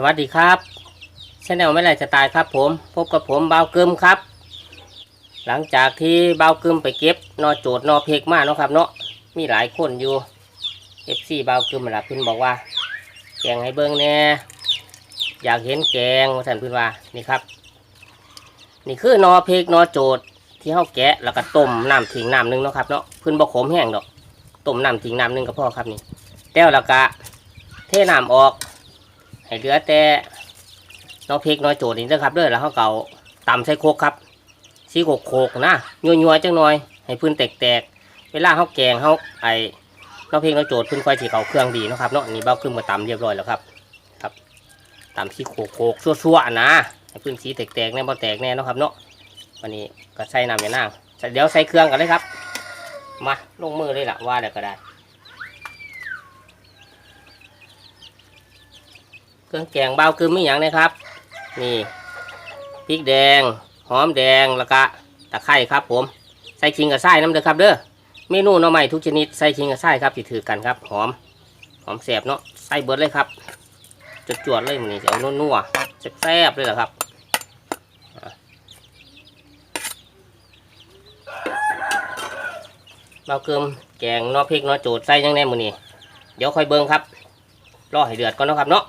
สวัสดีครับชแนลไม่ไรจะตายครับ ผมพบกับผมเบาวกึมครับ หลังจากที่เบาวกึมไปเก็บนอโจดนอเพกมาเนาะครับ เนาะมีหลายคนอยู่เอฟซีเบาวกึมมาละเพิ่นบอกว่า แกงให้เบิ้งแน่อยากเห็นแกงท่านพิ่นว่านี่ครับ นี่คือนอเพกนอโจดที่เขาแกะแล้วก็ต้มน้ำทิ้งน้ำหนึงเนาะครับเนาะพิ่นบ่ขมแห้งดอกต้มน้ำทิ้งน้ำหนึงก็พอครับนี่แล้วแล้วก็เทน้ำออก ให้เหลือแต่น้องพริกน้อยโจดนี่นะครับเด้อแล้วเขาเก่าตำใส่โคกครับซีโคกโคกนะยัวยัวๆจังหน่อย ให้พื้นแตกๆ เวลาเขาแกงเขาไอ้น้องพริกน้อยโจดพื้นค่อยสีเขาเครื่องดีนะครับเนาะนี่เบ้าขึ้นมาตำเรียบร้อยแล้วครับ ครับตำซีโคกโคกชั่วๆนะให้พื้นสีแตกๆแน่บ่แตกแน่นะครับเนาะวันนี้ก็ใส่น้ำยานางเดี๋ยวใส่เครื่องกันเลยครับ มาลงมือเลยล่ะว่าเดี๋ยวก็ได้ เครื่องแกงเบาคือไม่อย่างนะครับ นี่พริกแดง หอมแดงแล้วก็ตะไคร้ครับ ผมใส่ขิงกับไส้น้ำเด้อครับ เด้อเมนูหน่อไม้ทุกชนิดใส่ขิงกับไส้ครับที่ถือกันครับ หอมหอมแสบเนาะใส่เบิดเลยครับจดจวดเลยมันนี่จะเอานัวๆแซ่บๆเลยเหรอครับเบาเกิมแกงนอพริกนอโจดใส่ยังแน่มือนี่เดี๋ยวค่อยเบิ้งครับรอให้เดือดก่อนนะครับเนาะ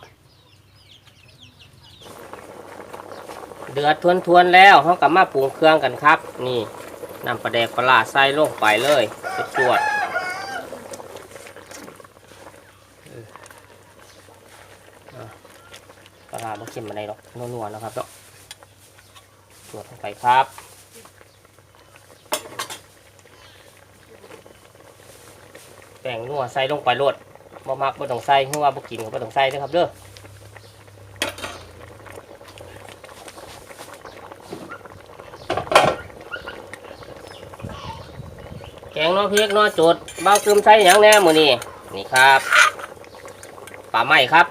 เดือดทวนๆแล้วเขากลับมาปรุงเครื่องกันครับ นี่นำปลาแดกปลาร้าใส่ลงไปเลยจวดปลาไม่เค็มอะไรหรอกนัวๆนะครับเนาะจวดลงไปครับแป้งนัวใส่ลงไปโลดบ่มักบ่ต้องใส่เพราะว่าบ่กินก็บ่ต้องใส่นะครับเด้อ งน้อพริกน้อจุดเบาคึมใส่อย่างแน่มือนี่นี่ครับปลาไหม้ครับ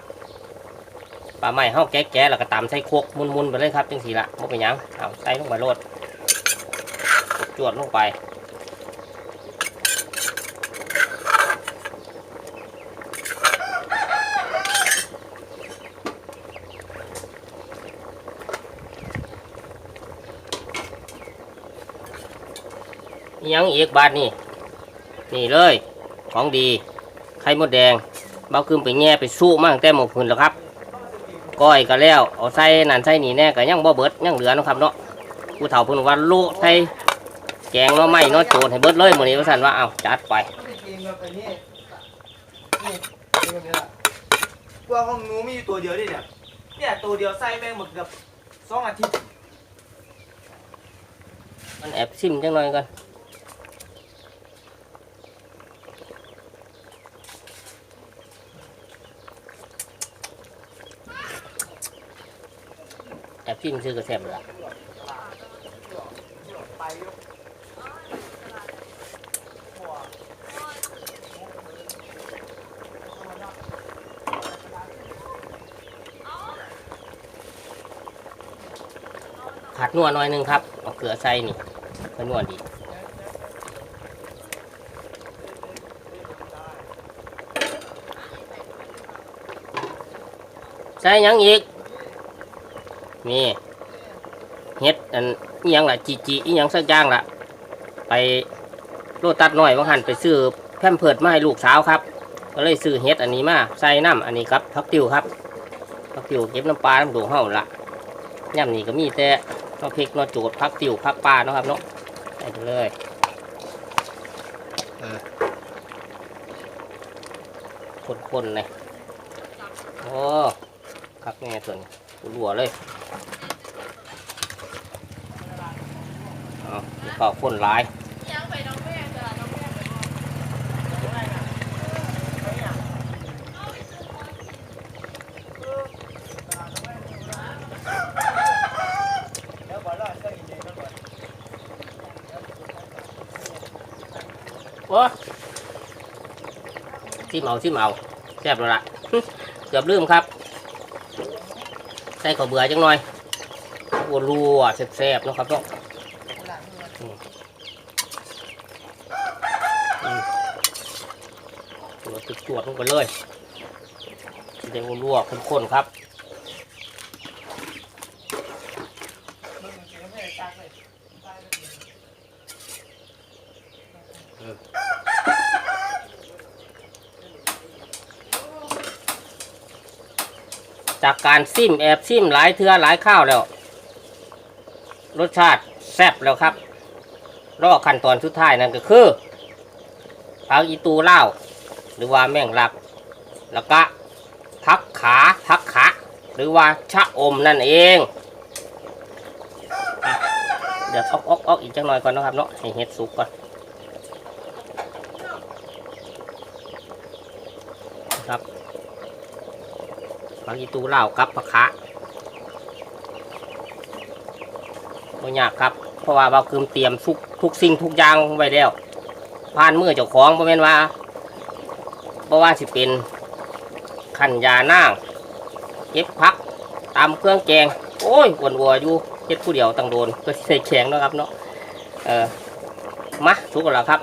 ปลาไหม้เฮาแกะๆแล้วก็ตำใส่โคกมุนๆไปเลยครับจังสีละบ่เป็นยังเอาใส่ลงไปโลดจวดลงไป ยังอีกบาทนี่นี่เลย ของดี ไข่มดแดงเบาคืมไปแง่ไปสู้มากแต่หมกพื้นแล้วครับ ก้อยก็แล้ว เอาใส่นั่นใส่นี่แน่ก็ยังบ่เบิดยังเหลือเนาะครับเนาะผู้เฒ่าเพิ่นว่าโลุใส่แกงเนาะไม่เนาะโจดให้เบิดเลยมื้อนี้ว่าซั่นว่าเอาจัดไปกินแบบนี้นี่กินแบบนี้ละกว่าของหนูมีอยู่ตัวเดียวดิเนี่ยเนี่ยตัวเดียวใส่แม่งหมดเกือบสองอาทิตย์มันแอบซิมจังหน่อยก่อน แอบซิมซื้อกระแซบละผัดนัวหน่อยนึงครับ เอาเกลือใส่นี่ก็นัวดีใส่ยังอีก นี่เฮ็ดอันอิหยังล่ะจีจีอิหยังสักอย่างล่ะ ไปโลตัดน้อยว่าหันไปซื้อแพมเพิร์ดมาให้ลูกสาวครับ ก็เลยซื้อเฮ็ดอันนี้มาใส่น้ำอันนี้ครับพักติวครับพักติวเก็บน้ำปลาน้ำดูเห่าละย่ำนี่ก็มีแต่น้ำพริกน้ำโจดพักติวพักปลาเนาะครับเนาะใส่ไปเลยอ่าคนๆเลยโอ้คักแน่ส่วนรัวเลยเอาเดี๋ยวก็ค นายแล้วก่อนรอดก็อีกเย็นก่อนโอ้ที่เมาที่เมาแซ่บแล้วล่ะเกือบลืมครับ ใส่ข้าวเบื่อจังหน่อยวัวรัวแซ่บๆนะครับเนาะ จุดจวดลงไปเลยจเดี๋ยวลวกข้นๆครับจากการซิมแอบซิมหลายเทือหลายข้าวแล้ว รสชาติแซ่บแล้วครับ รอขั้นตอนสุดท้ายนั่นก็คือผักอีตูเล่า หรือว่าแม่งลัก แล้วก็พักขาพักขาหรือว่าชะอมนั่นเอง เดี๋ยวออกออกออกอีกจังหน่อยก่อนนะครับเนาะให้เห็ดสุกก่อนครับผักอีตูเล่ากับพักขาไม่ยากครับ เพราะว่าเราคือเตรียมทุกทุกสิ่งทุกอย่างไว้แล้วผ่านมือเจ้าของบ่แม่นว่า บ่ว่าสิเป็นขันยานางเก็บพักตามเครื่องแกง โอ้ยวนวัวอยู่เฮ็ดผู้เดียวตั้งโดนก็ใส่แข็งนะครับเนาะเออมาสุกแล้วครับ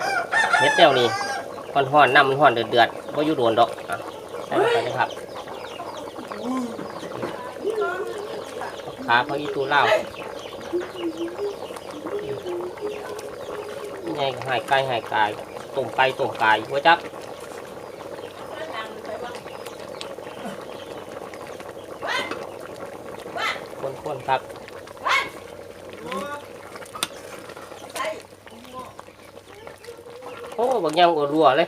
เฮ็ดแนวนี้ห่อนห่อนน้ำมันห่อนเดือดเดือดๆบ่อยู่โดนดอกอะใส่ไปเลยครับขาพระอีตูเล่าวนี่หายไก่หายกายต้มไก่ต้มไก่หัวจัก คนๆครับโอ้บางอย่างอดรัวเลย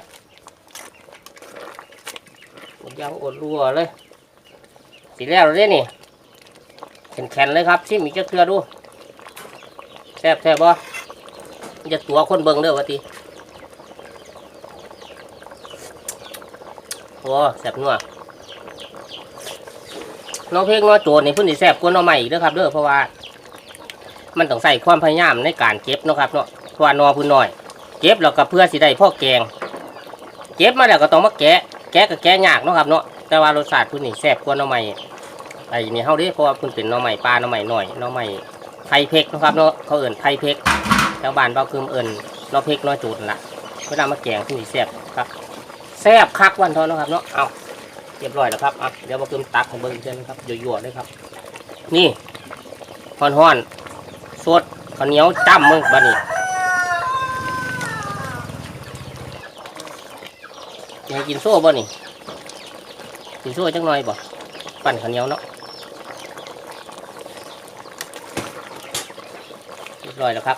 บางอย่างอดรัวเลยสีแล้วเลยนี่แข็งๆเลยครับชิมอีกจะเกลือดูแซ่บแซ่บบ่จะตัวคนเบิ่งเด้อวะทีโอ้แซ่บนัว น้องเพลงน้องโจรนี่เพิ่นสิแซ่บกว่าน้องใหม่อีกเด้อครับเด้อเพราะว่า มันต้องใส่ความพยายามในการเก็บเนาะครับเนาะเพราะว่านอเพื้นน้อย เก็บแล้วก็เพื่อสิได้พ่อแกง เก็บมาแล้วก็ต้องมาแกะ แกะก็แกะยากเนาะครับเนาะแต่ว่ารสชาติเพิ่นนี่แซ่บกว่าน้องใหม่ไอ้นี่เฮาเด้เพราะว่าเพิ่นเป็นน้องใหม่ปลาน้องใหม่หน้อยน้องใหม่ไทยเพกนะครับเนาะเขาเอิ้นไทยเพกชาวบ้านเบาคือเอิ้นน้องเพกน้องโจรนั่นล่ะเวลามาแกงเพิ่นสิแซ่บครับแซ่บคักวันเทอเนะครับเนาะเอา เรียบร้อยแล้วครับอะเดี๋ยวมาเพิ่มตักของเบิ้งเช่นครับหยั่วๆเลยครับ นี่ฮ้อนฮ้อนสดข้าวเหนียวจ้ำมึงบ้านี้อยากกินโซ่บ่นี่กินโซ่จังหน่อยบ่ปั่นข้าวเหนียวเนาะเรียบร้อยแล้วครับ